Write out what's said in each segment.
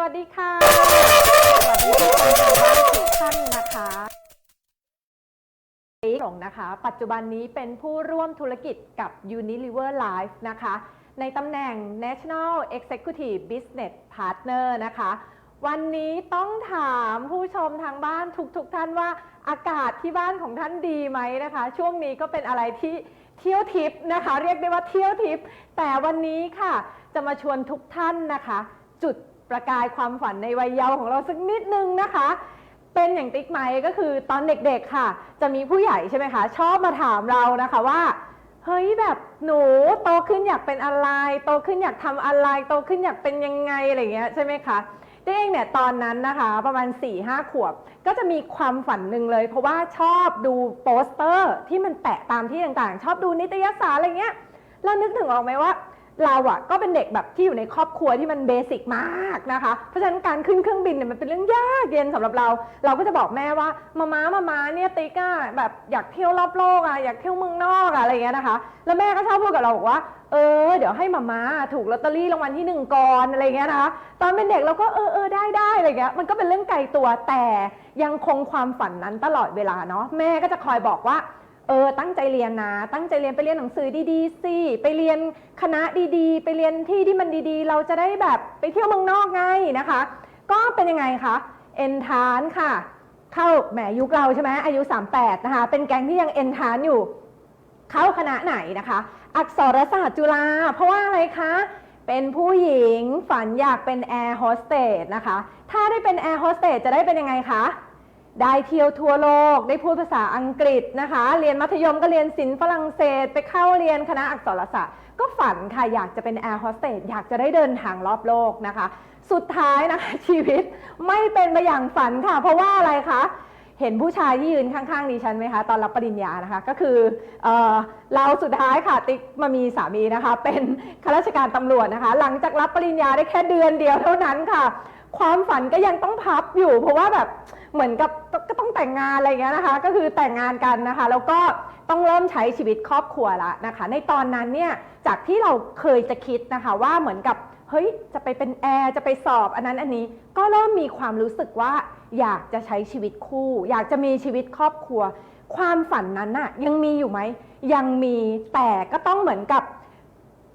วัสดีค่ะ สวัสดีทุกคนทางบ้านทุกท่านนะคะติ๊กหลงนะคะ ปัจจุบันนี้เป็นผู้ร่วมธุรกิจกับ Unilever Life นะคะ ในตำแหน่ง National Executive Business Partner นะคะ วันนี้ต้องถามผู้ชมทางบ้านทุกๆทท่านว่าอากาศที่บ้านของท่านดีไหมนะคะ ช่วงนี้ก็เป็นอะไรที่เที่ยวทิปนะคะ เรียกได้ว่าเที่ยวทิปแต่วันนี้ค่ะ จะมาชวนทุกท่านนะคะ จุด ประกายความฝันในวัยเยาว์ของเราสักนิดนึงนะคะ เป็นอย่างติ๊กไหมก็คือตอนเด็กๆค่ะ จะมีผู้ใหญ่ใช่ไหมคะ ชอบมาถามเรานะคะว่าเฮ้ยแบบหนูโตขึ้นอยากเป็นอะไร โตขึ้นอยากทำอะไร โตขึ้นอยากเป็นยังไงอะไรเงี้ยใช่ไหมคะติ๊กเองเนี่ยตอนนั้นนะคะ ประมาณ4ี่ห้าขวบ ก็จะมีความฝันหนึ่งเลย เพราะว่าชอบดูโปสเตอร์ที่มันแปะตามที่ต่างๆ ชอบดูนิตยสารอะไรเงี้ยแล้วนึกถึงออกไหมว่า เราอะก็เป็นเด็กแบบที่อยู่ในครอบครัวที่มันเบสิกมากนะคะ เพราะฉะนั้นการขึ้นเครื่องบินเนี่ยมันเป็นเรื่องยากเย็นสำหรับเรา เราก็จะบอกแม่ว่ามาม้ามาม้าเนี่ยติ๊กอะแบบอยากเที่ยวรอบโลกอะอยากเที่ยวเมืองนอกอะอะไรเงี้ยนะคะ แล้วแม่ก็ชอบพูดกับเราบอกว่าเออเดี๋ยวให้มาม้าถูกลอตเตอรี่รางวัลที่หนึ่งก่อนอะไรเงี้ยนะคะตอนเป็นเด็กเราก็เออเออได้ได้อะไรเงี้ยมันก็เป็นเรื่องไกลตัวแต่ยังคงความฝันนั้นตลอดเวลาเนาะแม่ก็จะคอยบอกว่า เออตั้งใจเรียนนะ ตั้งใจเรียนไปเรียนหนังสือดีๆสิไปเรียนคณะดีๆ ไปเรียนที่ที่มันดีๆ เราจะได้แบบไปเที่ยวเมืองนอกไงนะคะ ก็เป็นยังไงคะเอนทานค่ะ เข้าแหมยุคเราใช่ไหมอายุ 38 นะคะ เป็นแก๊งที่ยังเอนทานอยู่ เข้าคณะไหนนะคะ อักษรศาสตร์จุฬาเพราะว่าอะไรคะเป็นผู้หญิงฝันอยากเป็นแอร์โฮสเตสนะคะ ถ้าได้เป็นแอร์โฮสเตสจะได้เป็นยังไงคะ ได้เที่ยวทั่วโลก ได้พูดภาษาอังกฤษนะคะ เรียนมัธยมก็เรียนศิลป์ฝรั่งเศส ไปเข้าเรียนคณะอักษรศาสตร์ ก็ฝันค่ะ อยากจะเป็นแอร์โฮสเตส อยากจะได้เดินทางรอบโลกนะคะ สุดท้ายนะคะ ชีวิตไม่เป็นไปอย่างฝันค่ะ เพราะว่าอะไรคะ เห็นผู้ชายที่ยืนข้างๆดิฉันไหมคะ ตอนรับปริญญานะคะ ก็คือเออเราสุดท้ายค่ะ ติ๊กมามีสามีนะคะ เป็นข้าราชการตำรวจนะคะ หลังจากรับปริญญาได้แค่เดือนเดียวเท่านั้นค่ะ ความฝันก็ยังต้องพับอยู่ เพราะว่าแบบเหมือนกับก็ต้องแต่งงานอะไรอย่างเงี้ยนะคะ ก็คือแต่งงานกันนะคะ แล้วก็ต้องเริ่มใช้ชีวิตครอบครัวละนะคะ ในตอนนั้นเนี่ยจากที่เราเคยจะคิดนะคะว่าเหมือนกับเฮ้ยจะไปเป็นแอร์จะไปสอบอันนั้นอันนี้ก็เริ่มมีความรู้สึกว่าอยากจะใช้ชีวิตคู่ อยากจะมีชีวิตครอบครัว ความฝันนั้นน่ะยังมีอยู่ไหมยังมีแต่ก็ต้องเหมือนกับ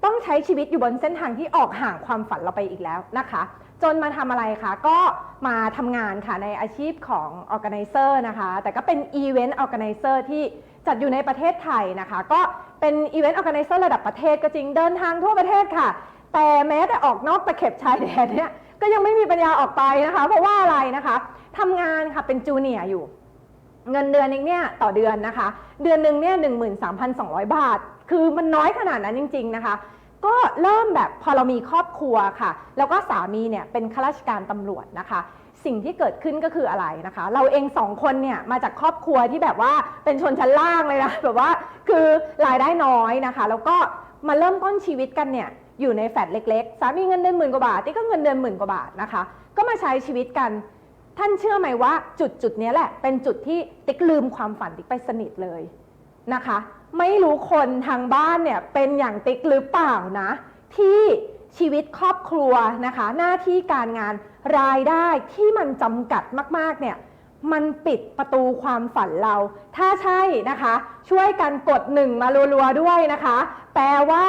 ต้องใช้ชีวิตอยู่บนเส้นทางที่ออกห่างความฝันเราไปอีกแล้วนะคะ จนมาทำอะไรคะก็มาทำงานค่ะในอาชีพของ Organizer นะคะ แต่ก็เป็น Event Organizer ที่จัดอยู่ในประเทศไทยนะคะ ก็เป็น Event Organizer ระดับประเทศก็จริงเดินทางทั่วประเทศค่ะ แต่แม้แต่ออกนอกตะเข็บชายแดนเนี่ยก็ยังไม่มีปัญญาออกไปนะคะ เพราะว่าอะไรนะคะทำงานค่ะเป็นจูเนียร์อยู่ เงินเดือนเองเนี่ยต่อเดือนนะคะ เดือนหนึ่งเนี่ยหนึ่งหมื่นสามพันสองร้อยบาท คือมันน้อยขนาดนั้นจริง ๆนะคะ ก็เริ่มแบบพอเรามีครอบครัวค่ะ แล้วก็สามีเนี่ยเป็นข้าราชการตำรวจนะคะ สิ่งที่เกิดขึ้นก็คืออะไรนะคะ เราเองสองคนเนี่ยมาจากครอบครัวที่แบบว่าเป็นชนชั้นล่างเลยนะแบบว่าคือรายได้น้อยนะคะ แล้วก็มาเริ่มต้นชีวิตกันเนี่ยอยู่ในแฟลตเล็กๆ สามีเงินเดือนหมื่นกว่าบาทติ๊กก็เงินเดือนหมื่นกว่าบาทนะคะ ก็มาใช้ชีวิตกัน ท่านเชื่อไหมว่าจุดจุดนี้แหละ เป็นจุดที่ติ๊กลืมความฝันติ๊กไปสนิทเลยนะคะ ไม่รู้คนทางบ้านเนี่ยเป็นอย่างติ๊กหรือเปล่านะ ที่ชีวิตครอบครัวนะคะ หน้าที่การงานรายได้ที่มันจำกัดมาก ๆ เนี่ยมันปิดประตูความฝันเรา ถ้าใช่นะคะ ช่วยกันกดหนึ่งมารัวๆด้วยนะคะ แปลว่า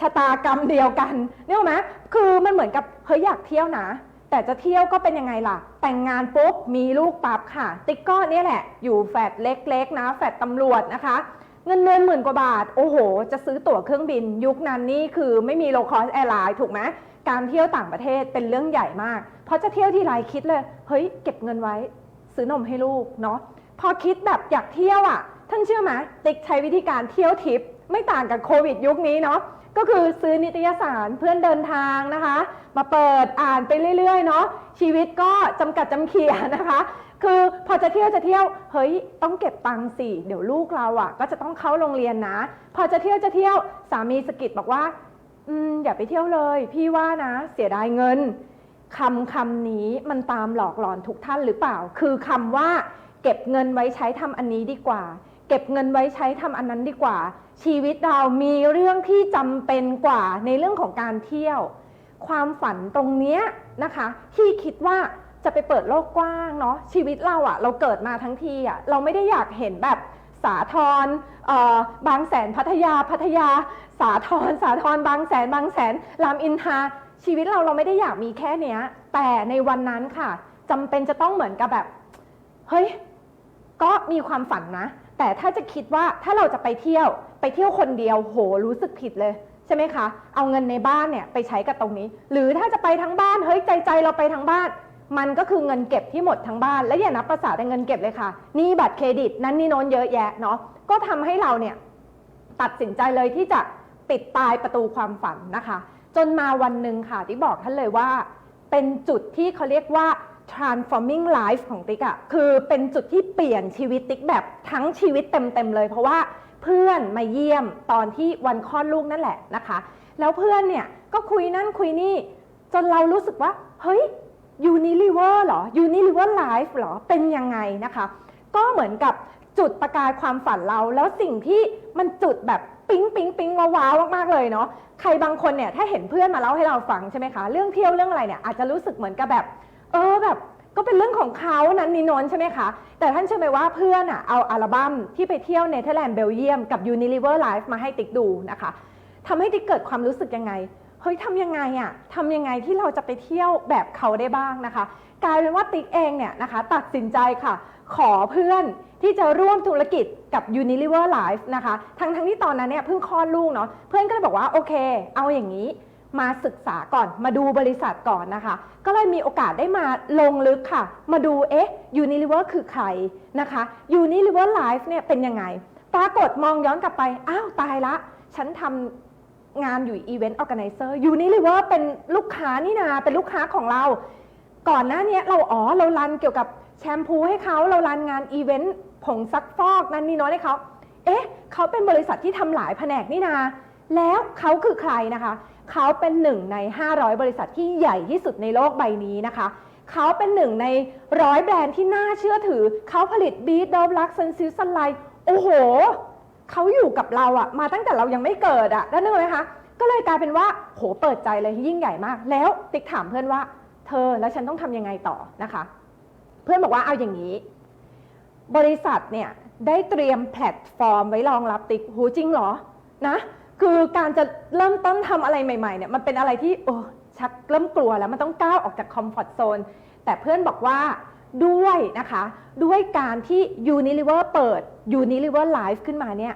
ชะตากรรมเดียวกันนี่ไหมคือมันเหมือนกับเฮ้ยอยากเที่ยวนะ แต่จะเที่ยวก็เป็นยังไงล่ะ แต่งงานปุ๊บมีลูกปั๊บค่ะ ติ๊กก็เนี่ยแหละ อยู่แฟดเล็กๆนะ แฟดตำรวจนะคะ เงินเดือนหมื่นกว่าบาท โอ้โห จะซื้อตั๋วเครื่องบิน ยุคนั้นนี่คือไม่มีโลคอสแอร์ไลน์ถูกไหมการเที่ยวต่างประเทศเป็นเรื่องใหญ่มาก เพราะจะเที่ยวที่ไรคิดเลย เฮ้ย เก็บเงินไว้ ซื้อนมให้ลูกเนาะพอคิดแบบอยากเที่ยวอะ ท่านเชื่อไหมติ๊กใช้วิธีการเที่ยวทิป ไม่ต่างกับโควิดยุคนี้เนาะก็คือซื้อนิตยสารเพื่อนเดินทางนะคะ มาเปิดอ่านไปเรื่อยๆเนาะชีวิตก็จำกัดจำเขียนะคะ คือพอจะเที่ยวจะเที่ยวเฮ้ยต้องเก็บตังค์สิเดี๋ยวลูกเราอะ ก็จะต้องเข้าโรงเรียนนะ พอจะเที่ยวจะเที่ยวสามีสกิดบอกว่า อืมอย่าไปเที่ยวเลย พี่ว่านะ เสียดายเงินคำคำนี้มันตามหลอกหลอนทุกท่านหรือเปล่า คือคำว่า เก็บเงินไว้ใช้ทำอันนี้ดีกว่า เก็บเงินไว้ใช้ทำอันนั้นดีกว่า ชีวิตเรามีเรื่องที่จำเป็นกว่าในเรื่องของการเที่ยว ความฝันตรงเนี้ยนะคะ ที่คิดว่า จะไปเปิดโลกกว้างเนาะชีวิตเราอะเราเกิดมาทั้งทีอะเราไม่ได้อยากเห็นแบบสาทรบางแสนพัทยาพัทยา สาทรสาทรบางแสนบางแสนรามอินทราชีวิตเราเราไม่ได้อยากมีแค่เนี้ย แต่ในวันนั้นค่ะจำเป็นจะต้องเหมือนกับแบบเฮ้ยก็มีความฝันนะ แต่ถ้าจะคิดว่าถ้าเราจะไปเที่ยวไปเที่ยวคนเดียวโหรู้สึกผิดเลยใช่ไหมคะ เอาเงินในบ้านเนี่ยไปใช้กับตรงนี้ หรือถ้าจะไปทั้งบ้าน เฮ้ยใจใจเราไปทั้งบ้าน มันก็คือเงินเก็บที่หมดทั้งบ้าน และอย่านับภาษาแต่เงินเก็บเลยค่ะนี่บัตรเครดิตนั้นนี่โน้นเยอะแยะเนาะก็ทำให้เราเนี่ยตัดสินใจเลยที่จะปิดตายประตูความฝันนะคะ จนมาวันหนึ่งค่ะที่บอกท่านเลยว่า เป็นจุดที่เขาเรียกว่า transforming life ของติ๊กอะคือเป็นจุดที่เปลี่ยนชีวิตติ๊กแบบทั้งชีวิตเต็มๆเลย เพราะว่าเพื่อนมาเยี่ยมตอนที่วันคลอดลูกนั่นแหละนะคะ แล้วเพื่อนเนี่ยก็คุยนั่นคุยนี่ จนเรารู้สึกว่า เฮ้ย Unilever เหรอ Unilever Life เหรอ เป็นยังไงนะคะ ก็เหมือนกับจุดประกายความฝันเรา แล้วสิ่งที่มันจุดแบบปิ๊งปิ๊งปิ๊งว้าวมากๆเลยเนาะ ใครบางคนเนี่ยถ้าเห็นเพื่อนมาเล่าให้เราฟังใช่ไหมคะ เรื่องเที่ยวเรื่องอะไรเนี่ยอาจจะรู้สึกเหมือนกับแบบ เออแบบก็เป็นเรื่องของเขานั้นนีนนใช่ไหมคะ แต่ท่านเชื่อไหมว่าเพื่อนอะเอาอัลบั้มที่ไปเที่ยวเนเธอร์แลนด์เบลเยียมกับ Unilever Life มาให้ติ๊กดูนะคะทำให้ติ๊กเกิดความรู้สึกยังไง เฮ้ยทำยังไงอะทำยังไงที่เราจะไปเที่ยวแบบเขาได้บ้างนะคะ กลายเป็นว่าติ๊กเองเนี่ยนะคะ ตัดสินใจค่ะ ขอเพื่อนที่จะร่วมธุรกิจกับ Unilever Life นะคะ ทั้งทั้งที่ตอนนั้นเนี่ยเพิ่งคลอดลูกเนาะเพื่อนก็เลยบอกว่าโอเค เอาอย่างนี้มาศึกษาก่อนมาดูบริษัทก่อนนะคะ ก็เลยมีโอกาสได้มาลงลึกค่ะ มาดูเอ๊ะ Unilever คือใครนะคะ Unilever Life เนี่ยเป็นยังไง ปรากฏมองย้อนกลับไป อ้าว ตายละ ฉันทำ งานอยู่ Event Organizer Unilever เป็นลูกค้านี่นาเป็นลูกค้าของเรา ก่อนหน้านี้เราอ๋อเรารันเกี่ยวกับแชมพูให้เขาเรารันงานอีเวนต์ผงซักฟอกนั่นนี่น้อยให้เขาเอ๊ะเขาเป็นบริษัทที่ทำหลายแผนกนี่นา แล้วเขาคือใครนะคะ เขาเป็นหนึ่งใน 500 บริษัทที่ใหญ่ที่สุดในโลกใบนี้นะคะเขาเป็นหนึ่งในร้อยแบรนด์ที่น่าเชื่อถือ เขาผลิตบีทดอฟลักซันซิลซันไลโอ้โห เขาอยู่กับเราอะมาตั้งแต่เรายังไม่เกิดอะได้นึกไหมคะ ก็เลยกลายเป็นว่าโหเปิดใจเลยยิ่งใหญ่มาก แล้วติ๊กถามเพื่อนว่า เธอแล้วฉันต้องทำยังไงต่อนะคะ เพื่อนบอกว่าเอาอย่างนี้ บริษัทเนี่ยได้เตรียมแพลตฟอร์มไว้รองรับติ๊กหูจริงเหรอนะคือการจะเริ่มต้นทำอะไรใหม่ๆเนี่ยมันเป็นอะไรที่โอ้ชักเริ่มกลัวแล้วมันต้องก้าวออกจากคอมฟอร์ทโซนแต่เพื่อนบอกว่า ด้วยนะคะ ด้วยการที่ Unilever เปิด Unilever Live ขึ้นมาเนี่ย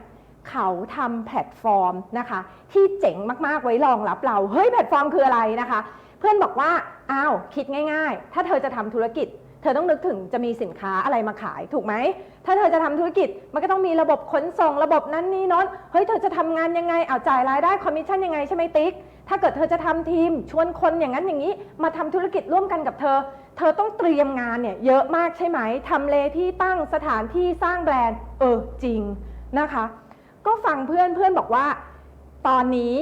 เขาทำแพลตฟอร์มนะคะ ที่เจ๋งมากๆไว้รองรับเรา เฮ้ยแพลตฟอร์มคืออะไรนะคะ เพื่อนบอกว่าอ้าวคิดง่าย ๆ ถ้าเธอจะทำธุรกิจ เธอต้องนึกถึงจะมีสินค้าอะไรมาขายถูกไหม ถ้าเธอจะทำธุรกิจมันก็ต้องมีระบบขนส่งระบบนั้นนี่โน้นเฮ้ยเธอจะทำงานยังไงเอาจ่ายรายได้คอมมิชชั่นยังไงใช่ไหมติ๊กถ้าเกิดเธอจะทำทีมชวนคนอย่างนั้นอย่างนี้ มาทำธุรกิจร่วมกันกับเธอ เธอต้องเตรียมงานเนี่ยเยอะมากใช่ไหมทำเลที่ตั้งสถานที่สร้างแบรนด์ เออจริงนะคะ ก็ฟังเพื่อนเพื่อนบอกว่า ตอนนี้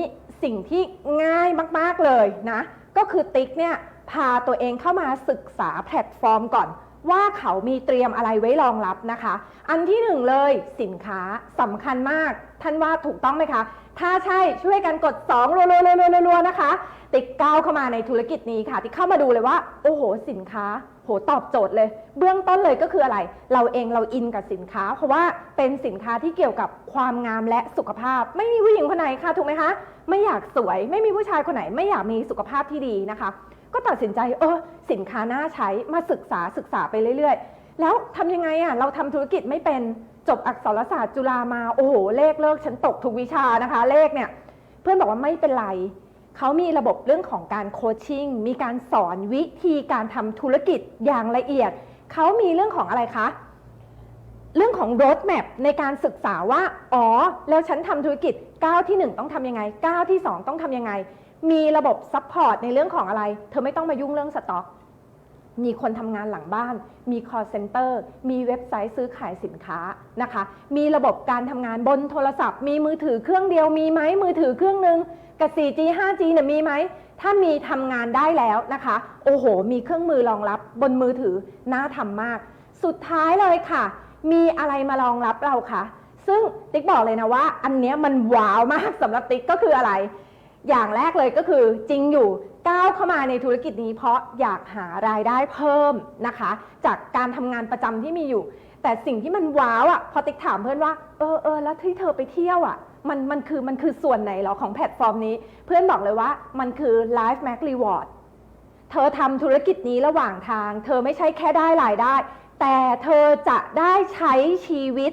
สิ่งที่ง่ายมาก ๆ เลยนะ ก็คือติ๊กเนี่ยพาตัวเองเข้ามาศึกษาแพลตฟอร์มก่อน ว่าเขามีเตรียมอะไรไว้รองรับนะคะ อันที่หนึ่งเลยสินค้าสำคัญมาก ท่านว่าถูกต้องไหมคะ ถ้าใช่ช่วยกันกด2รัวๆๆๆๆนะคะ ติ๊กก้าวเข้ามาในธุรกิจนี้ค่ะ ติ๊กเข้ามาดูเลยว่า โอ้โห สินค้า โหตอบโจทย์เลย เบื้องต้นเลยก็คืออะไร เราเองเราอินกับสินค้า เพราะว่าเป็นสินค้าที่เกี่ยวกับความงามและสุขภาพ ไม่มีผู้หญิงคนไหนค่ะถูกไหมคะ ไม่อยากสวย ไม่มีผู้ชายคนไหน ไม่อยากมีสุขภาพที่ดีนะคะ ก็ตัดสินใจเออสินค้าน่าใช้มาศึกษาศึกษาไปเรื่อย ๆ แล้วทำยังไงอะเราทำธุรกิจไม่เป็น จบอักษรศาสตร์จุฬามาโอ้โหเลขเลิกฉันตกทุกวิชานะคะ เลขเนี่ย เพื่อนบอกว่าไม่เป็นไรเขามีระบบเรื่องของการโคชชิ่งมีการสอนวิธีการทำธุรกิจอย่างละเอียดเขามีเรื่องของอะไรคะเรื่องของ road map ในการศึกษาว่า อ๋อ แล้วฉันทำธุรกิจก้าวที่ 1 ต้องทำยังไงก้าวที่ 2 ต้องทำยังไง มีระบบ support ในเรื่องของอะไร เธอไม่ต้องมายุ่งเรื่องสต็อก มีคนทำงานหลังบ้าน มี call center มีเว็บไซต์ซื้อขายสินค้านะคะ มีระบบการทำงานบนโทรศัพท์ มีมือถือเครื่องเดียวมีไหมมือถือเครื่องหนึ่งกับ 4G 5G เนี่ยมีไหม ถ้ามีทำงานได้แล้วนะคะ โอ้โห มีเครื่องมือรองรับบนมือถือน่าทำมาก สุดท้ายเลยค่ะ มีอะไรมารองรับเราคะซึ่งติ๊กบอกเลยนะว่า อันเนี้ยมันว้าวมากสำหรับติ๊กก็คืออะไร อย่างแรกเลยก็คือจริงอยู่ก้าวเข้ามาในธุรกิจนี้เพราะอยากหารายได้เพิ่มนะคะ จากการทำงานประจำที่มีอยู่ แต่สิ่งที่มันว้าวอะพอติ๊กถามเพื่อนว่าเออเออแล้วที่เธอไปเที่ยวอะมันมันคือมันคือส่วนไหนเหรอของแพลตฟอร์มนี้ เพื่อนบอกเลยว่ามันคือ Life Max Reward เธอทำธุรกิจนี้ระหว่างทาง เธอไม่ใช่แค่ได้รายได้ แต่เธอจะได้ใช้ชีวิต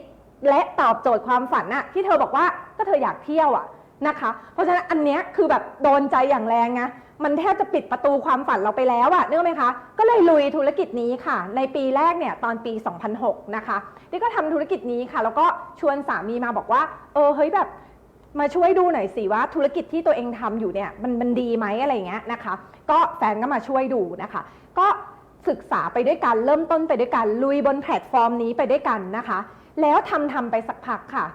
และตอบโจทย์ความฝันน่ะที่เธอบอกว่าก็เธออยากเที่ยวอะ นะคะ เพราะฉะนั้นอันเนี้ยคือแบบโดนใจอย่างแรงไงมันแทบจะปิดประตูความฝันเราไปแล้วอะเนึกไหมคะ ก็เลยลุยธุรกิจนี้ค่ะ ในปีแรกเนี่ยตอนปี 2006 นะคะนี่ก็ทำธุรกิจนี้ค่ะ แล้วก็ชวนสามีมาบอกว่า เออเฮ้ยแบบมาช่วยดูหน่อยสิว่าธุรกิจที่ตัวเองทำอยู่เนี่ยมันมันดีไหมอะไรเงี้ยนะคะ ก็แฟนก็มาช่วยดูนะคะ ก็ศึกษาไปด้วยกันเริ่มต้นไปด้วยกันลุยบนแพลตฟอร์มนี้ไปด้วยกันนะคะ แล้วทำทำไปสักพักค่ะ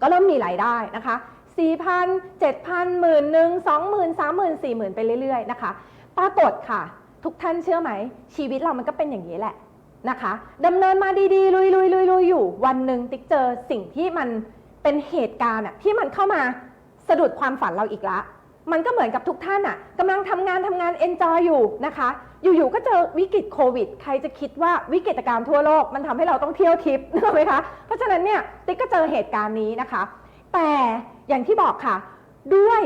ก็เริ่มมีรายได้นะคะ 4,000 7,000หมื่นหนึ่งสองหมื่นสามหมื่นสี่หมื่นไปเรื่อยๆนะคะปรากฏค่ะ ทุกท่านเชื่อไหม ชีวิตเรามันก็เป็นอย่างนี้แหละนะคะดำเนินมาดีๆ ลุยๆลุยๆอยู่ วันหนึ่งติ๊กเจอสิ่งที่มันเป็นเหตุการณ์ที่มันเข้ามาสะดุดความฝันเราอีกละมันก็เหมือนกับทุกท่านอะกำลังทำงานทำงานเอนจอยอยู่นะคะ อยู่ๆก็เจอวิกฤตโควิด ใครจะคิดว่าวิกฤตการณ์ทั่วโลก มันทำให้เราต้องเที่ยวทิปนึกไหมคะ เพราะฉะนั้นเนี่ยติ๊กก็เจอเหตุการณ์นี้นะคะ แต่ อย่างที่บอกค่ะ ด้วย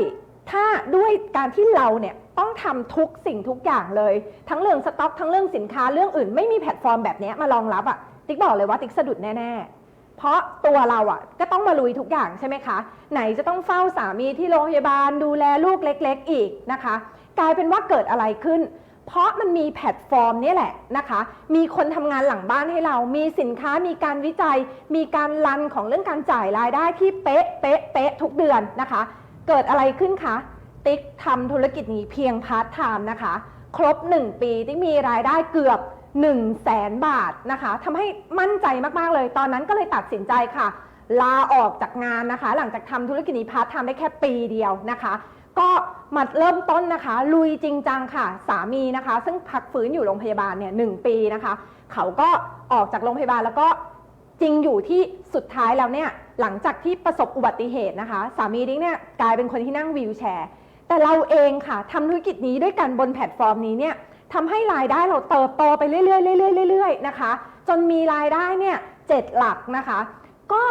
ถ้าด้วยการที่เราเนี่ยต้องทำทุกสิ่งทุกอย่างเลย ทั้งเรื่องสต็อกทั้งเรื่องสินค้าเรื่องอื่น ไม่มีแพลตฟอร์มแบบนี้มารองรับอะ่ะติ๊กบอกเลยว่าติ๊กสะดุดแน่ๆ เพราะตัวเราอะ่ะก็ต้องมาลุยทุกอย่างใช่ไหมคะ ไหนจะต้องเฝ้าสามีที่โรงพยาบาลดูแลลูกเล็ก ๆ อีกนะคะ กลายเป็นว่าเกิดอะไรขึ้น เพราะมันมีแพลตฟอร์มนี่แหละนะคะ มีคนทำงานหลังบ้านให้เรา มีสินค้า มีการวิจัย มีการรันของเรื่องการจ่ายรายได้ที่เป๊ะ เป๊ะ เป๊ะทุกเดือนนะคะ เกิดอะไรขึ้นคะ ติ๊กทำธุรกิจนี้เพียงพาร์ทไทม์นะคะ ครบ 1 ปีติ๊กมีรายได้เกือบ1 0 0 0 0แสนบาทนะคะทำให้มั่นใจมาก ๆ เลย ตอนนั้นก็เลยตัดสินใจค่ะ ลาออกจากงานนะคะ หลังจากทำธุรกิจนี้พาร์ทไทม์ได้แค่ปีเดียวนะคะ ก็มาเริ่มต้นนะคะ ลุยจริงจังค่ะ สามีนะคะ ซึ่งพักฟื้นอยู่โรงพยาบาลเนี่ยหปีนะคะ เขาก็ออกจากโรงพยาบาลแล้วก็จริงอยู่ที่สุดท้ายแล้วเนี่ยหลังจากที่ประสบอุบัติเหตุนะคะ สามีดิ้งเนี่ยกลายเป็นคนที่นั่งวีลแชร์ แต่เราเองค่ะทำธุรกิจนี้ด้วยกันบนแพลตฟอร์มนี้เนี่ยทำให้รายได้เราเติบโตไปเรื่อยๆเรื่อยๆเรื่อยๆนะคะ จนมีรายได้เนี่ยเจ็ดหลักนะคะ ก็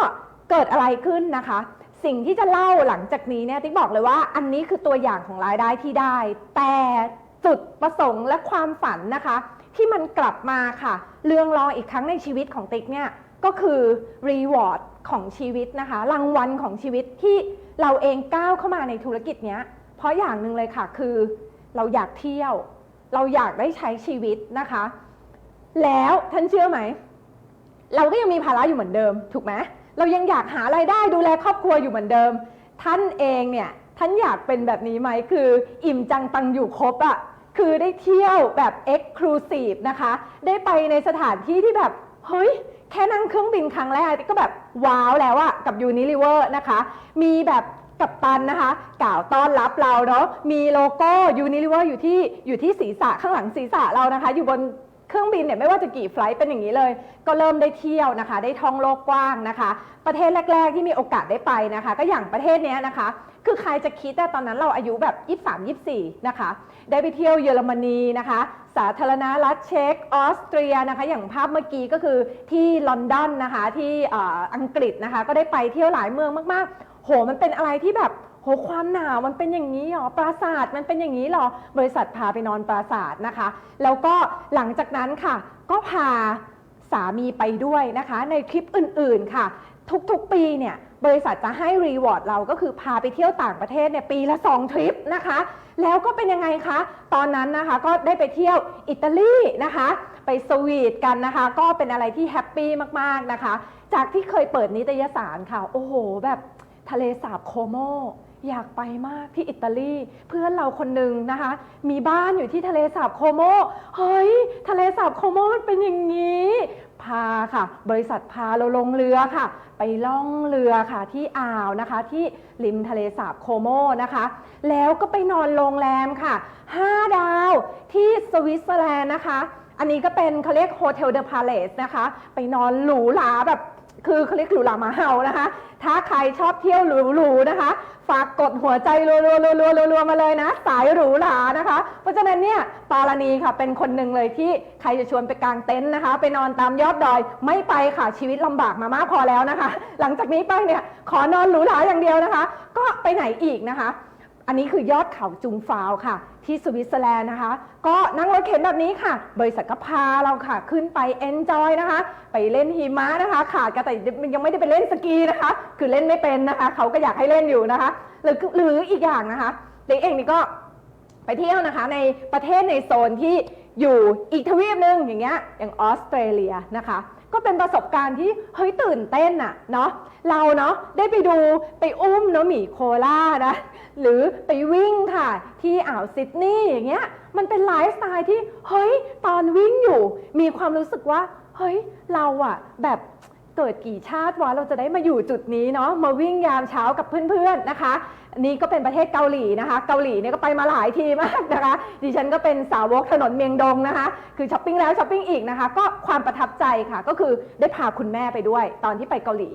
เกิดอะไรขึ้นนะคะ สิ่งที่จะเล่าหลังจากนี้เนี่ยติ๊กบอกเลยว่าอันนี้คือตัวอย่างของรายได้ที่ได้ แต่จุดประสงค์และความฝันนะคะ ที่มันกลับมาค่ะ เรืองรองอีกครั้งในชีวิตของติ๊กเนี่ยก็คือรีวอร์ดของชีวิตนะคะ รางวัลของชีวิตที่เราเองก้าวเข้ามาในธุรกิจเนี้ย เพราะอย่างหนึ่งเลยค่ะคือเราอยากเที่ยว เราอยากได้ใช้ชีวิตนะคะ แล้วท่านเชื่อไหม เราก็ยังมีภาระอยู่เหมือนเดิม ถูกไหม เรายังอยากหารายได้ดูแลครอบครัวอยู่เหมือนเดิม ท่านเองเนี่ยท่านอยากเป็นแบบนี้ไหมคือ อิ่มจังตังอยู่ครบอะคือได้เที่ยวแบบ Exclusive นะคะ ได้ไปในสถานที่ที่แบบ เฮ้ย แค่นั่งเครื่องบินครั้งแรกก็แบบ ว้าวแล้วอะกับ Unilever นะคะ มีแบบกับตันนะคะ กล่าวต้อนรับเราเนาะมีโลโก้ Unilever อยู่ที่อยู่ที่ศีรษะข้างหลังศีรษะเรานะคะ อยู่บน เครื่องบินเนี่ยไม่ว่าจะกี่ไฟล์เป็นอย่างนี้เลย ก็เริ่มได้เที่ยวนะคะ ได้ท่องโลกกว้างนะคะ ประเทศแรก ๆ ที่มีโอกาสได้ไปนะคะ ก็อย่างประเทศเนี้ยนะคะ คือใครจะคิดแต่ตอนนั้นเราอายุแบบ 23 24 นะคะ ได้ไปเที่ยวเยอรมนีนะคะ สาธารณรัฐเช็กออสเตรียนะคะ อย่างภาพเมื่อกี้ก็คือที่ลอนดอนนะคะที่อังกฤษนะคะ ก็ได้ไปเที่ยวหลายเมืองมากๆ โหมันเป็นอะไรที่แบบ โหความหนาวมันเป็นอย่างนี้หรอปราสาทมันเป็นอย่างนี้หรอ บริษัทพาไปนอนปราสาทนะคะ แล้วก็หลังจากนั้นค่ะ ก็พาสามีไปด้วยนะคะ ในทริปอื่นๆค่ะ ทุกๆปีเนี่ยบริษัทจะให้รีวอร์ดเราก็คือพาไปเที่ยวต่างประเทศเนี่ยปีละ 2 ทริปนะคะ แล้วก็เป็นยังไงคะ ตอนนั้นนะคะก็ได้ไปเที่ยวอิตาลีนะคะ ไปสวีทกันนะคะ ก็เป็นอะไรที่แฮปปี้มากๆนะคะ จากที่เคยเปิดนิตยสารค่ะ โอ้โห แบบทะเลสาบโคโม อยากไปมากที่อิตาลีเพื่อนเราคนหนึ่งนะคะ มีบ้านอยู่ที่ทะเลสาบโคโมเฮ้ย ทะเลสาบโคโมมันเป็นอย่างนี้ พาค่ะ บริษัทพาเราลงเรือค่ะ ไปล่องเรือค่ะที่อ่าวนะคะ ที่ริมทะเลสาบโคโมนะคะ แล้วก็ไปนอนโรงแรมค่ะ 5 ดาวที่สวิตเซอร์แลนด์นะคะ อันนี้ก็เป็นเขาเรียกโฮเทลเดอะพาเลสนะคะ ไปนอนหรูหราแบบ คือเขาเรียกหรูหรามาเฮานะคะ ถ้าใครชอบเที่ยวหรูๆนะคะ ฝากกดหัวใจรัวๆรัวๆรัวๆมาเลยนะ สายหรูหรานะคะ เพราะฉะนั้นเนี่ยปาราณีค่ะเป็นคนหนึ่งเลยที่ใครจะชวนไปกางเต็นท์นะคะ ไปนอนตามยอดดอยไม่ไปค่ะชีวิตลำบากมามากพอแล้วนะคะ หลังจากนี้ไปเนี่ยขอนอนหรูหราอย่างเดียวนะคะ ก็ไปไหนอีกนะคะ อันนี้คือยอดเขาจุงฟาวค่ะ ที่สวิตเซอร์แลนด์นะคะ ก็นั่งรถเข็นแบบนี้ค่ะ บริษัทก็พาเราค่ะ ขึ้นไปเอนจอยนะคะ ไปเล่นหิมะนะคะ ขาดกันแต่ยังไม่ได้ไปเล่นสกีนะคะ คือเล่นไม่เป็นนะคะ เขาก็อยากให้เล่นอยู่นะคะ หรือหรืออีกอย่างนะคะเด็กเองนี่ก็ไปเที่ยวนะคะในประเทศในโซนที่อยู่อีกทวีปหนึ่งอย่างเงี้ยอย่างออสเตรเลียนะคะ ก็เป็นประสบการณ์ที่เฮ้ยตื่นเต้นอะเนาะเราเนาะได้ไปดูไปอุ้มเนาะหมีโคล่านะหรือไปวิ่งค่ะ ที่อ่าวซิดนีย์อย่างเงี้ยมันเป็นไลฟ์สไตล์ที่เฮ้ยตอนวิ่งอยู่ มีความรู้สึกว่าเฮ้ยเราอะแบบ เกิดกี่ชาติวะเราจะได้มาอยู่จุดนี้เนาะมาวิ่งยามเช้ากับเพื่อนๆนะคะนนี้ก็เป็นประเทศเกาหลีนะคะ เกาหลีเนี่ยก็ไปมาหลายทีมากนะคะ ดิฉันก็เป็นสาวกถนนเมียงดงนะคะ คือช้อปปิ้งแล้วช้อปปิ้งอีกนะคะ ก็ความประทับใจค่ะ ก็คือได้พาคุณแม่ไปด้วย ตอนที่ไปเกาหลี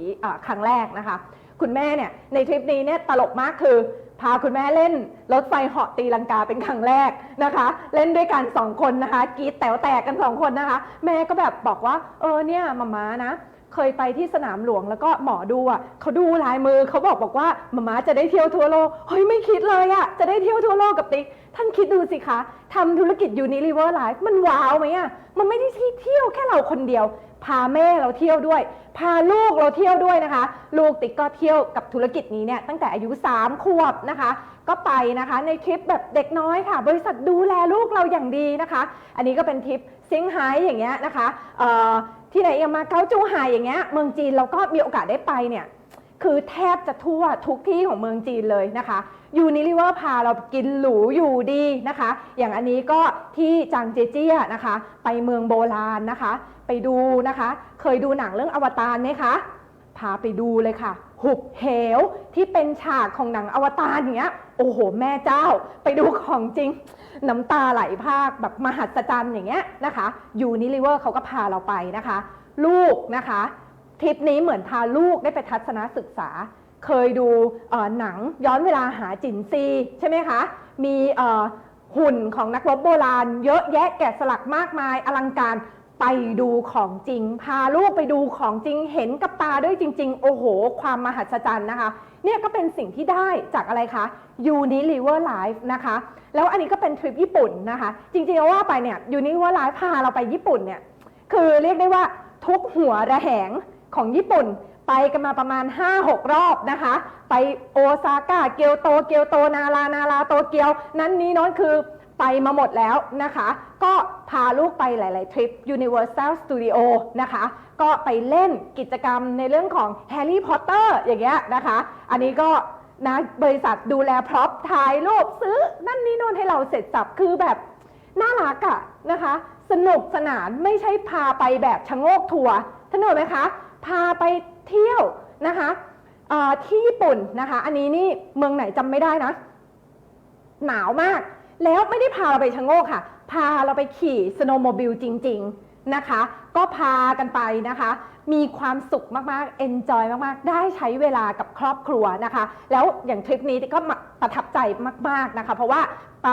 ครั้งแรกนะคะ คุณแม่เนี่ยในทริปนี้เนี่ยตลกมากคือ พาคุณแม่เล่นรถไฟเหาะตีลังกาเป็นครั้งแรกนะคะ เล่นด้วยกันสองคนนะคะกีดแต๋วแตกกันสองคนนะคะ แม่ก็แบบบอกว่า เออเนี่ยมาม้านะ เคยไปที่สนามหลวงแล้วก็หมอดูอะเขาดูลายมือเขาบอกบอกว่ามาม่าจะได้เที่ยวทั่วโลกเฮ้ยไม่คิดเลยอะจะได้เที่ยวทั่วโลกกับติ๊กท่านคิดดูสิคะทำธุรกิจ Unilever Life มันว้าวไหมอะมันไม่ได้ที่เที่ยวแค่เราคนเดียว พาแม่เราเที่ยวด้วย พาลูกเราเที่ยวด้วยนะคะ ลูกติ๊กก็เที่ยวกับธุรกิจนี้เนี่ยตั้งแต่อายุ3ขวบนะคะ ก็ไปนะคะในทริปแบบเด็กน้อยค่ะ บริษัทดูแลลูกเราอย่างดีนะคะ อันนี้ก็เป็นทริปซิงไฮ้อย่างเงี้ยนะคะเอ่อ ที่ไหนอย่างมาเก๊าจูไห่อย่างเงี้ยเมืองจีนเราก็มีโอกาสได้ไปเนี่ยคือแทบจะทั่วทุกที่ของเมืองจีนเลยนะคะยูนิลิเวอร์พาเรากินหรูอยู่ดีนะคะ อย่างอันนี้ก็ที่จางเจเจียนะคะ ไปเมืองโบราณนะคะ ไปดูนะคะ เคยดูหนังเรื่องอวตารไหมคะ พาไปดูเลยค่ะหุบเหวที่เป็นฉากของหนังอวตารอย่างเงี้ย โอ้โห แม่เจ้า ไปดูของจริง น้ำตาไหลภาคแบบมหัศจรรย์อย่างเงี้ยนะคะยูนิลิเวอร์เขาก็พาเราไปนะคะ ลูกนะคะทริปนี้เหมือนพาลูกได้ไปทัศนศึกษา เคยดูหนังย้อนเวลาหาจินซีใช่ไหมคะ มีหุ่นของนักรบโบราณ เยอะแยะแกะสลักมากมายอลังการ ไปดูของจริง พาลูกไปดูของจริง เห็นกับตาด้วยจริง ๆ โอ้โห ความมหัศจรรย์นะคะ เนี่ยก็เป็นสิ่งที่ได้จากอะไรคะ Unilever Life นะคะ แล้วอันนี้ก็เป็นทริปญี่ปุ่นนะคะ จริงๆแล้วว่าไปเนี่ย Unilever Life พาเราไปญี่ปุ่นเนี่ย คือเรียกได้ว่าทุกหัวระแหงของญี่ปุ่นไปกันมาประมาณ 5-6 รอบนะคะ ไปโอซาก้าเกียวโตเกียวโตนารานาราโตเกียว นั้นนี้น้นคือ ไปมาหมดแล้วนะคะ ก็พาลูกไปหลาย ๆ ทริป Universal Studio นะคะ ก็ไปเล่นกิจกรรมในเรื่องของ Harry Potter อย่างเงี้ยนะคะ อันนี้ก็นะบริษัทดูแลพร็อพถ่ายรูปซื้อ นั่นนี่โน่นให้เราเสร็จสับคือแบบ น่ารักอะนะคะ สนุกสนานไม่ใช่พาไปแบบชะโงกทัวร์ท่านเห็นไหมคะ พาไปเที่ยวนะคะที่ญี่ปุ่นนะคะ อันนี้นี่เมืองไหนจำไม่ได้นะ หนาวมาก แล้วไม่ได้พาเราไปชะโงกค่ะ พาเราไปขี่สโนว์โมบิลจริง ๆนะคะ ก็พากันไปนะคะ มีความสุขมากๆเอนจอยมากๆ ได้ใช้เวลากับครอบครัวนะคะ แล้วอย่างทริปนี้ก็ประทับใจมากๆนะคะ เพราะว่าไป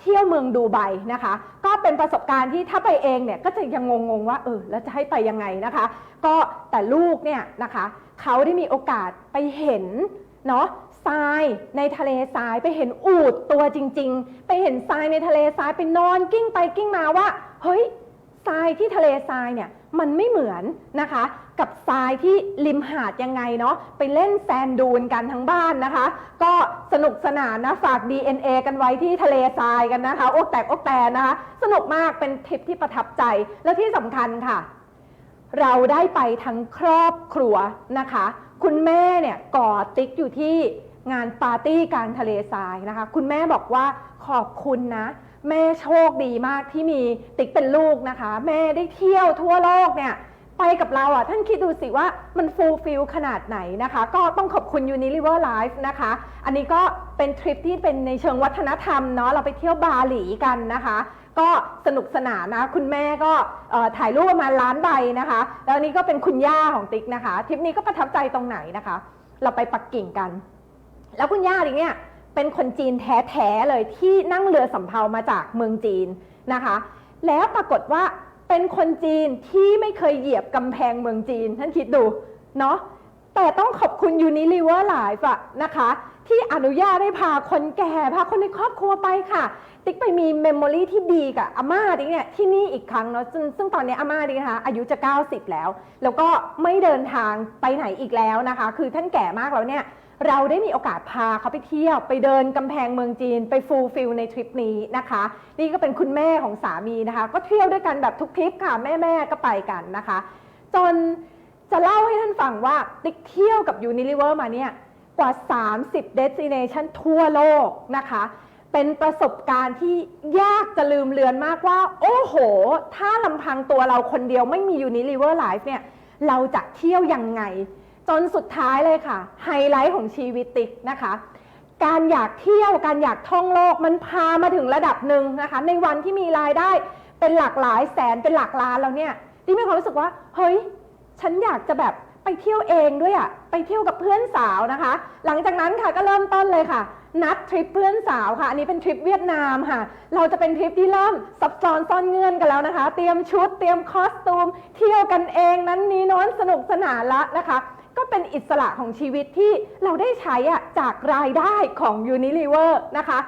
เที่ยวเมืองดูไบนะคะ ก็เป็นประสบการณ์ที่ถ้าไปเองเนี่ยก็จะยังงงๆว่าเออแล้วจะให้ไปยังไงนะคะ ก็แต่ลูกเนี่ยนะคะเขาได้มีโอกาสไปเห็นเนาะ ทรายในทะเลทรายไปเห็นอูดตัวจริง ๆ ไปเห็นทรายในทะเลทรายไปนอนกิ้งไปกิ้งมาว่า เฮ้ยทรายที่ทะเลทรายเนี่ยมันไม่เหมือนนะคะ กับทรายที่ริมหาดยังไงเนาะไปเล่นแซนดูนกันทั้งบ้านนะคะ ก็สนุกสนานนะฝาก DNA กันไว้ที่ทะเลทรายกันนะคะโอ๊กแตกโอ๊กแตนนะคะ สนุกมากเป็นทริปที่ประทับใจแล้วที่สำคัญค่ะ เราได้ไปทั้งครอบครัวนะคะ คุณแม่เนี่ยกอดติ๊กอยู่ที่ งานปาร์ตี้กลางทะเลทรายนะคะ คุณแม่บอกว่าขอบคุณนะ แม่โชคดีมากที่มีติ๊กเป็นลูกนะคะ แม่ได้เที่ยวทั่วโลกเนี่ยไปกับเราอะท่านคิดดูสิว่ามันฟูลฟิลขนาดไหนนะคะ ก็ต้องขอบคุณ Unilever Life นะคะ อันนี้ก็เป็นทริปที่เป็นในเชิงวัฒนธรรมเนาะเราไปเที่ยวบาหลีกันนะคะ ก็สนุกสนานนะ คุณแม่ก็ถ่ายรูปประมาณล้านใบนะคะ แล้วนี้ก็เป็นคุณย่าของติ๊กนะคะทริปนี้ก็ประทับใจตรงไหนนะคะ เราไปปักกิ่งกัน แล้วคุณย่าดิเนี่ยเป็นคนจีนแท้ๆเลยที่นั่งเรือสำเภามาจากเมืองจีนนะคะ แล้วปรากฏว่าเป็นคนจีนที่ไม่เคยเหยียบกำแพงเมืองจีน ท่านคิดดูเนาะแต่ต้องขอบคุณ Unilever Life อะนะคะ ที่อนุญาตให้พาคนแก่พาคนในครอบครัวไปค่ะ ติ๊กไปมีเมมโมรีที่ดีกับอาม่าติ๊กเนี่ยที่นี่อีกครั้งเนาะซึ่งซึ่งตอนนี้อาม่าติ๊กนะคะอายุจะ 90 แล้ว แล้วก็ไม่เดินทางไปไหนอีกแล้วนะคะ คือท่านแก่มากแล้วเนี่ย เราได้มีโอกาสพาเขาไปเที่ยว ไปเดินกำแพงเมืองจีน ไปฟูลฟิลในทริปนี้นะคะ นี่ก็เป็นคุณแม่ของสามีนะคะ ก็เที่ยวด้วยกันแบบทุกทริปค่ะ แม่ๆก็ไปกันนะคะ จนจะเล่าให้ท่านฟังว่าติ๊กเที่ยวกับ Unilever มาเนี่ยกว่า 30 destination ทั่วโลกนะคะ เป็นประสบการณ์ที่ยากจะลืมเลือนมากว่า โอ้โห ถ้าลำพังตัวเราคนเดียวไม่มี Unilever Life เนี่ยเราจะเที่ยวยังไง จนสุดท้ายเลยค่ะ ไฮไลท์ของชีวิตติ๊กนะคะ การอยากเที่ยวการอยากท่องโลกมันพามาถึงระดับหนึ่งนะคะ ในวันที่มีรายได้เป็นหลักหลายแสนเป็นหลักล้านแล้วเนี่ยติ๊กมีความรู้สึกว่า เฮ้ย ฉันอยากจะแบบไปเที่ยวเองด้วยอะไปเที่ยวกับเพื่อนสาวนะคะ หลังจากนั้นค่ะก็เริ่มต้นเลยค่ะ นัดทริปเพื่อนสาวค่ะ อันนี้เป็นทริปเวียดนามค่ะ เราจะเป็นทริปที่เริ่มซับซ้อนซ่อนเงื่อนกันแล้วนะคะ เตรียมชุด เตรียมคอสตูม เที่ยวกันเองนั้นนี้น้นสนุกสนานละนะคะ ก็เป็นอิสระของชีวิตที่เราได้ใช้อะจากรายได้ของ Unilever นะคะ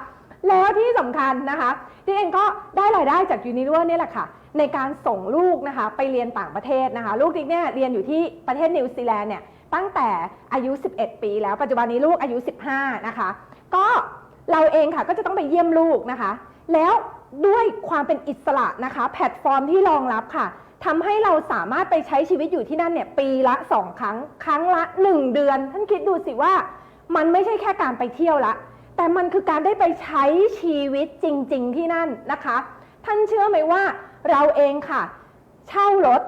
แล้วที่สำคัญนะคะที่เองก็ได้รายได้จาก Unilever เนี่ยแหละค่ะ ในการส่งลูกนะคะไปเรียนต่างประเทศนะคะ ลูกติ๊กเนี่ยเรียนอยู่ที่ประเทศนิวซีแลนด์เนี่ยตั้งแต่อายุ 11 ปี แล้วปัจจุบันนี้ลูกอายุ 15 นะคะ ก็เราเองค่ะก็จะต้องไปเยี่ยมลูกนะคะ แล้วด้วยความเป็นอิสระนะคะ แพลตฟอร์มที่รองรับค่ะ ทำให้เราสามารถไปใช้ชีวิตอยู่ที่นั่นเนี่ยปีละสองครั้ง ครั้งละ 1 เดือน ท่านคิดดูสิว่า มันไม่ใช่แค่การไปเที่ยวละ แต่มันคือการได้ไปใช้ชีวิตจริง ๆ ที่นั่นนะคะ ท่านเชื่อไหมว่าเราเองค่ะ เช่ารถ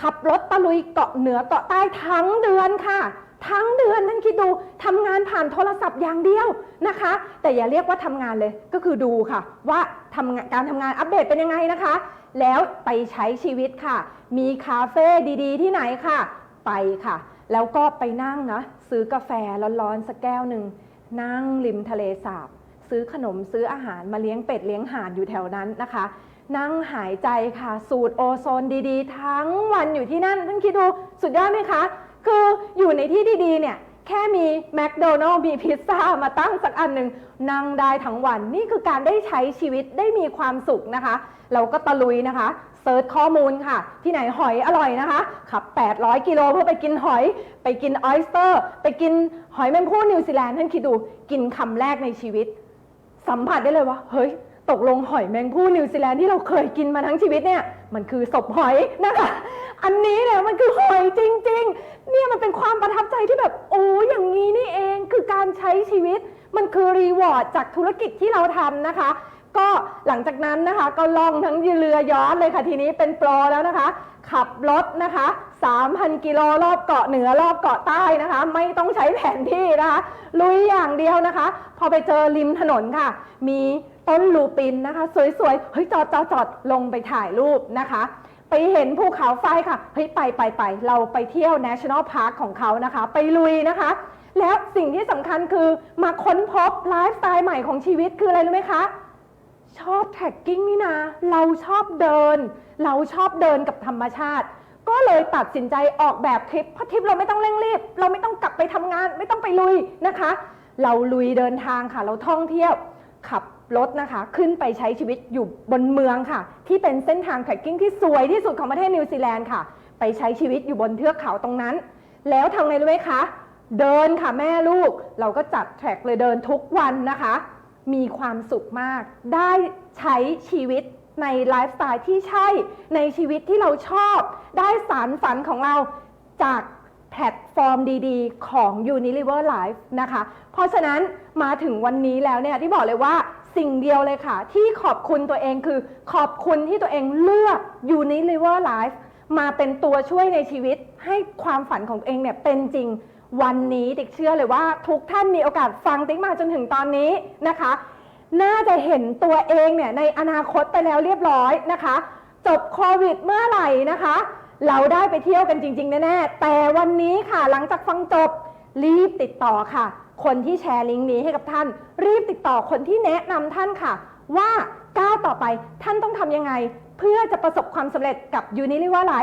ขับรถตะลุยเกาะเหนือเกาะใต้ทั้งเดือนค่ะ ทั้งเดือนท่านคิดดูทำงานผ่านโทรศัพท์อย่างเดียวนะคะ แต่อย่าเรียกว่าทำงานเลยก็คือดูค่ะ ว่าทำงานการทำงานอัปเดตเป็นยังไงนะคะ แล้วไปใช้ชีวิตค่ะ มีคาเฟ่ดีๆ ที่ไหนค่ะ ไปค่ะ แล้วก็ไปนั่งนะซื้อกาแฟร้อนๆสักแก้วหนึ่งนั่งริมทะเลสาบ ซื้อขนมซื้ออาหารมาเลี้ยงเป็ดเลี้ยงห่านอยู่แถวนั้นนะคะ นั่งหายใจค่ะ สูดโอโซนดีๆ ทั้งวันอยู่ที่นั่นท่านคิดดูสุดยอดไหมคะ คืออยู่ในที่ดีๆเนี่ยแค่มีแมคโดนัลล์มีพิซซ่ามาตั้งสักอันหนึ่งนั่งได้ทั้งวันนี่คือการได้ใช้ชีวิตได้มีความสุขนะคะ เราก็ตะลุยนะคะเซิร์ชข้อมูลค่ะ ที่ไหนหอยอร่อยนะคะ ขับ 800 กิโลเพื่อไปกินหอย ไปกินออยสเตอร์ ไปกินหอยแมงผู้นิวซีแลนด์ท่านคิดดูกินคำแรกในชีวิต สัมผัสได้เลยว่าเฮ้ย ตกลงหอยแมงผู้นิวซีแลนด์ที่เราเคยกินมาทั้งชีวิตเนี่ย มันคือศพหอยนะคะ อันนี้เนี่ยมันคือหอยจริง ๆ เนี่ยมันเป็นความประทับใจที่แบบโอ้อย่างนี้นี่เองคือการใช้ชีวิต มันคือรีวอร์ดจากธุรกิจที่เราทำนะคะ ก็หลังจากนั้นนะคะ ก็ล่องทั้งเรือย้อนเลยค่ะทีนี้เป็นโปรแล้วนะคะ ขับรถนะคะ 3,000 กิโลรอบเกาะเหนือรอบเกาะใต้นะคะ ไม่ต้องใช้แผนที่นะคะ ลุยอย่างเดียวนะคะ พอไปเจอริมถนนค่ะ มี ต้นลูปินนะคะ สวยๆเฮ้ยจอดจอดจอดลงไปถ่ายรูปนะคะ ไปเห็นภูเขาไฟค่ะเฮ้ยไปไปไปเราไปเที่ยว National Park ของเขานะคะ ไปลุยนะคะ แล้วสิ่งที่สำคัญคือมาค้นพบไลฟ์สไตล์ใหม่ของชีวิตคืออะไรรู้ไหมคะชอบแท็กกิ้งนี่นะ เราชอบเดิน เราชอบเดินกับธรรมชาติ ก็เลยตัดสินใจออกแบบทริปเพราะทริปเราไม่ต้องเร่งรีบ เราไม่ต้องกลับไปทำงาน ไม่ต้องไปลุยนะคะ เราลุยเดินทางค่ะ เราท่องเที่ยว ขับ รถนะคะ ขึ้นไปใช้ชีวิตอยู่บนเมืองค่ะ ที่เป็นเส้นทางแทร็กกิ้งที่สวยที่สุดของประเทศนิวซีแลนด์ค่ะ ไปใช้ชีวิตอยู่บนเทือกเขาตรงนั้น แล้วทำไงรู้ไหมคะ เดินค่ะแม่ลูก เราก็จัดแทร็กเลยเดินทุกวันนะคะ มีความสุขมาก ได้ใช้ชีวิตในไลฟ์สไตล์ที่ใช่ ในชีวิตที่เราชอบ ได้สารฝันของเราจากแพลตฟอร์มดีๆ ของ Unilever Life นะคะ เพราะฉะนั้นมาถึงวันนี้แล้วเนี่ยที่บอกเลยว่า สิ่งเดียวเลยค่ะ ที่ขอบคุณตัวเองคือขอบคุณที่ตัวเองเลือก Unilever Life มาเป็นตัวช่วยในชีวิตให้ความฝันของตัวเองเนี่ยเป็นจริงวันนี้ติ๊กเชื่อเลยว่า ทุกท่านมีโอกาสฟังติ๊กมาจนถึงตอนนี้นะคะ น่าจะเห็นตัวเองเนี่ยในอนาคตไปแล้วเรียบร้อยนะคะ จบโควิดเมื่อไหร่นะคะ เราได้ไปเที่ยวกันจริง ๆ แน่ ๆ แต่วันนี้ค่ะหลังจากฟังจบรีบติดต่อค่ะ คนที่แชร์ลิงก์นี้ให้กับท่าน รีบติดต่อคนที่แนะนำท่านค่ะ ว่าก้าวต่อไปท่านต้องทำยังไง เพื่อจะประสบความสำเร็จกับยูนิลิว่าไร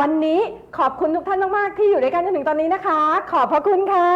วันนี้ขอบคุณทุกท่านมาก ๆ ที่อยู่ด้วยกันจนถึงตอนนี้นะคะ ขอบพระคุณค่ะ